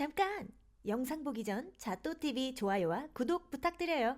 잠깐! 영상 보기 전 자또TV 좋아요와 구독 부탁드려요.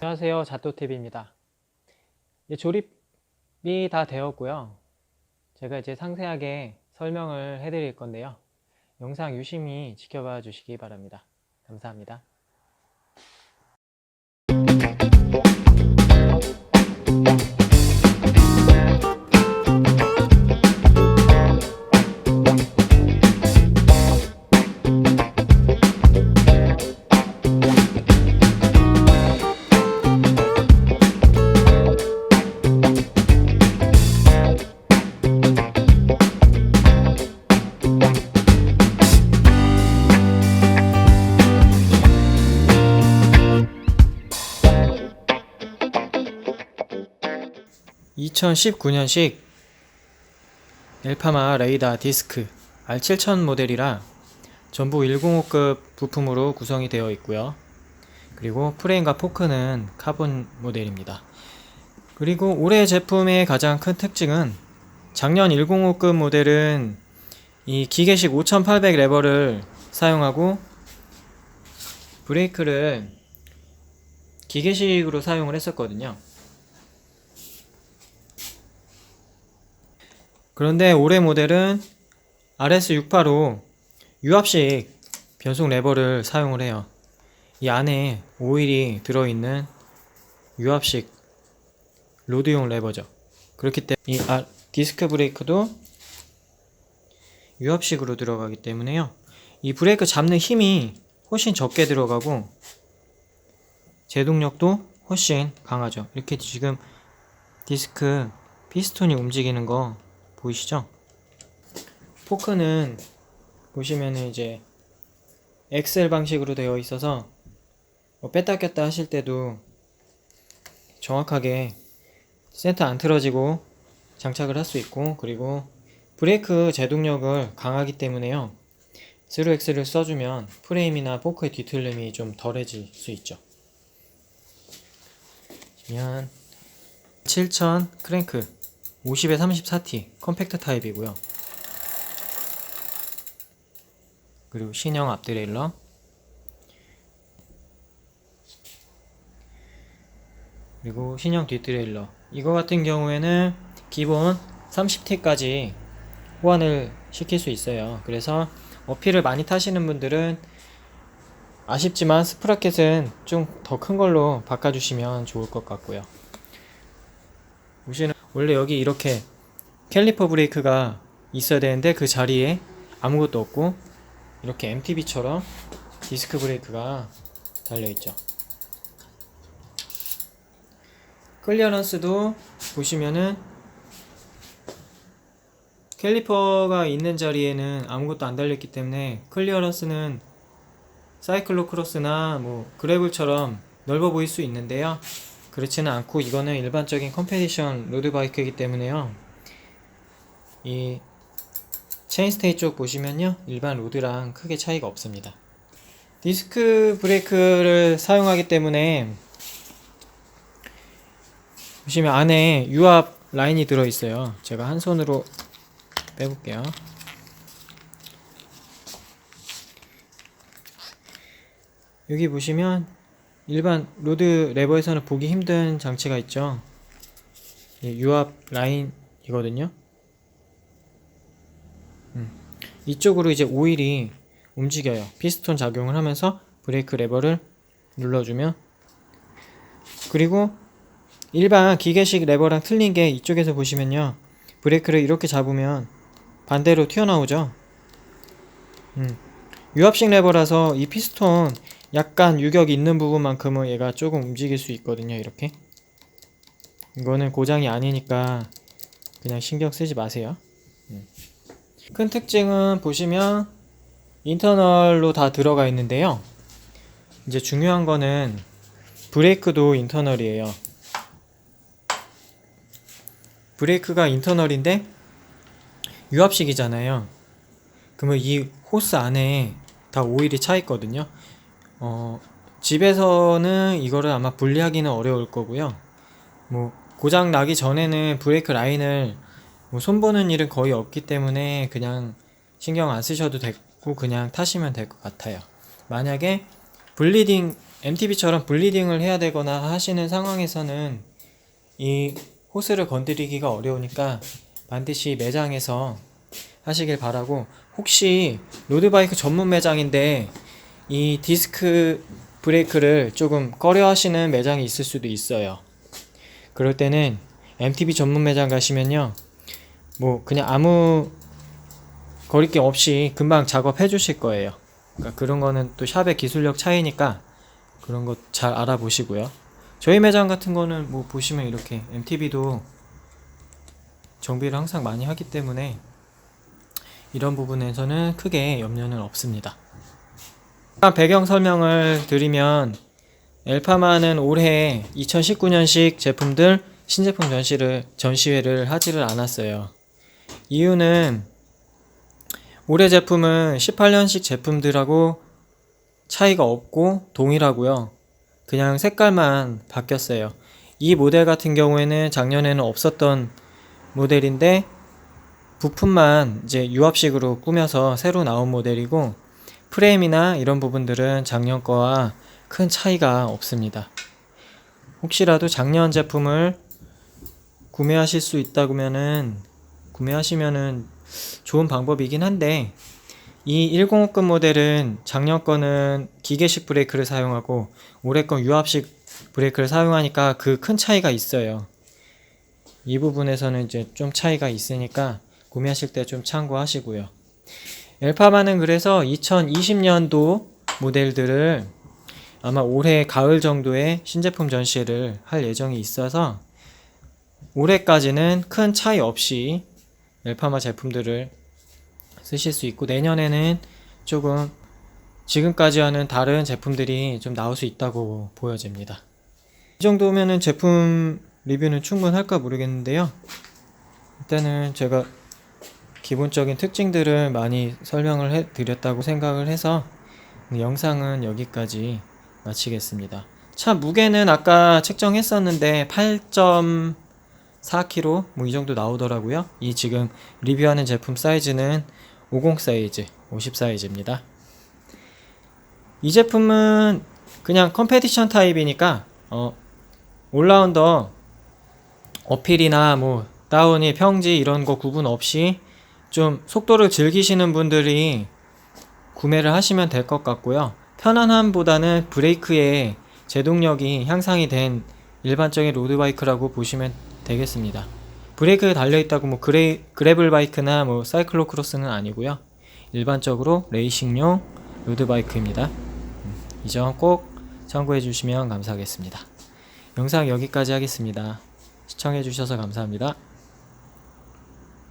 안녕하세요. 자또TV입니다. 조립이 다 되었고요. 제가 이제 상세하게 설명을 해드릴 건데요. 영상 유심히 지켜봐 주시기 바랍니다. 감사합니다. (2019년식) 엘파마 레이더 디스크 R7000 모델이라 전부 105급 부품으로 구성이 되어 있고요. 그리고 프레임과 포크는 카본 모델입니다. 그리고 올해 제품의 가장 큰 특징은 작년 105급 모델은 이 기계식 5800 레버를 사용하고 브레이크를 기계식으로 사용을 했었거든요. 그런데 올해 모델은 RS685 유압식 변속 레버를 사용을 해요. 이 안에 오일이 들어있는 유압식 로드용 레버죠. 그렇기 때문에 이 아- 디스크 브레이크도 유압식으로 들어가기 때문에요. 이 브레이크 잡는 힘이 훨씬 적게 들어가고 제동력도 훨씬 강하죠. 이렇게 지금 디스크 피스톤이 움직이는 거 보이시죠? 포크는 보시면은 이제 엑셀 방식으로 되어 있어서 뭐 뺐다 꼈다 하실 때도 정확하게 센터 안 틀어지고 장착을 할 수 있고 그리고 브레이크 제동력을 강하기 때문에요. 스루 엑셀을 써주면 프레임이나 포크의 뒤틀림이 좀 덜해질 수 있죠. 보시면 7000 크랭크 50에 34T 컴팩트 타입이고요. 그리고 신형 앞드레일러 그리고 신형 뒷드레일러 이거 같은 경우에는 기본 30T까지 호환을 시킬 수 있어요. 그래서 어필을 많이 타시는 분들은 아쉽지만 스프라켓은 좀 더 큰 걸로 바꿔주시면 좋을 것 같고요. 보시는 원래 여기 이렇게 캘리퍼 브레이크가 있어야 되는데 그 자리에 아무것도 없고 이렇게 MTB처럼 디스크 브레이크가 달려 있죠. 클리어런스도 보시면은 캘리퍼가 있는 자리에는 아무것도 안 달렸기 때문에 클리어런스는 사이클로 크로스나 뭐 그래블처럼 넓어 보일 수 있는데요. 그렇지는 않고 이거는 일반적인 컴페디션 로드바이크이기 때문에요. 이 체인스테이 쪽 보시면요. 일반 로드랑 크게 차이가 없습니다. 디스크 브레이크를 사용하기 때문에 보시면 안에 유압 라인이 들어 있어요. 제가 한 손으로 빼볼게요. 여기 보시면 일반 로드 레버에서는 보기 힘든 장치가 있죠. 예, 유압 라인이거든요. 음, 이쪽으로 이제 오일이 움직여요. 피스톤 작용을 하면서 브레이크 레버를 눌러주면 그리고 일반 기계식 레버랑 틀린 게 이쪽에서 보시면요. 브레이크를 이렇게 잡으면 반대로 튀어나오죠. 음. 유압식 레버라서 이 피스톤 약간 유격이 있는 부분만큼은 얘가 조금 움직일 수 있거든요. 이렇게. 이거는 고장이 아니니까 그냥 신경 쓰지 마세요. 음. 큰 특징은 보시면 인터널로 다 들어가 있는데요. 이제 중요한 거는 브레이크도 인터널이에요. 브레이크가 인터널인데 유압식이잖아요. 그러면 이 호스 안에 다 오일이 차 있거든요. 어, 집에서는 이거를 아마 분리하기는 어려울 거고요. 뭐 고장 나기 전에는 브레이크 라인을 뭐 손보는 일은 거의 없기 때문에 그냥 신경 안 쓰셔도 되고 그냥 타시면 될 것 같아요. 만약에 블리딩 MTB처럼 블리딩을 해야 되거나 하시는 상황에서는 이 호스를 건드리기가 어려우니까 반드시 매장에서 하시길 바라고 혹시 로드바이크 전문 매장인데 이 디스크 브레이크를 조금 꺼려 하시는 매장이 있을 수도 있어요. 그럴 때는 MTB 전문 매장 가시면요. 뭐 그냥 아무 거리낌 없이 금방 작업해 주실 거예요. 그러니까 그런 거는 또 샵의 기술력 차이니까 그런 거 잘 알아보시고요. 저희 매장 같은 거는 뭐 보시면 이렇게 MTB도 정비를 항상 많이 하기 때문에 이런 부분에서는 크게 염려는 없습니다. 배경 설명을 드리면 엘파마는 올해 2019년식 제품들 신제품 전시를 전시회를 하지를 않았어요. 이유는 올해 제품은 18년식 제품들하고 차이가 없고 동일하고요. 그냥 색깔만 바뀌었어요. 이 모델 같은 경우에는 작년에는 없었던 모델인데 부품만 이제 유압식으로 꾸며서 새로 나온 모델이고 프레임이나 이런 부분들은 작년 거와 큰 차이가 없습니다. 혹시라도 작년 제품을 구매하실 수 있다면은 구매하시면은 좋은 방법이긴 한데 이 105급 모델은 작년 거는 기계식 브레이크를 사용하고 올해 건 유압식 브레이크를 사용하니까 그 큰 차이가 있어요. 이 부분에서는 이제 좀 차이가 있으니까 구매하실 때 좀 참고하시고요. 엘파마는 그래서 2020년도 모델들을 아마 올해 가을 정도에 신제품 전시를 할 예정이 있어서 올해까지는 큰 차이 없이 엘파마 제품들을 쓰실 수 있고 내년에는 조금 지금까지와는 다른 제품들이 좀 나올 수 있다고 보여집니다. 이 정도면은 제품 리뷰는 충분할까 모르겠는데요. 일단은 제가 기본적인 특징들을 많이 설명을 해 드렸다고 생각을 해서 영상은 여기까지 마치겠습니다. 차 무게는 아까 측정했었는데 8점 4kg 뭐 이 정도 나오더라고요. 이 지금 리뷰하는 제품 사이즈는 50 사이즈, 50 사이즈입니다. 이 제품은 그냥 컴페티션 타입이니까 어, 올라운더 어필이나 뭐 다운이 평지 이런 거 구분 없이 좀 속도를 즐기시는 분들이 구매를 하시면 될 것 같고요. 편안함보다는 브레이크에 제동력이 향상이 된 일반적인 로드바이크라고 보시면 되겠습니다. 브레이크에 달려있다고 뭐 그레, 그래블 바이크나 뭐 사이클로 크로스는 아니고요. 일반적으로 레이싱용 로드바이크입니다. 음, 이점 꼭 참고해 주시면 감사하겠습니다. 영상 여기까지 하겠습니다. 시청해 주셔서 감사합니다.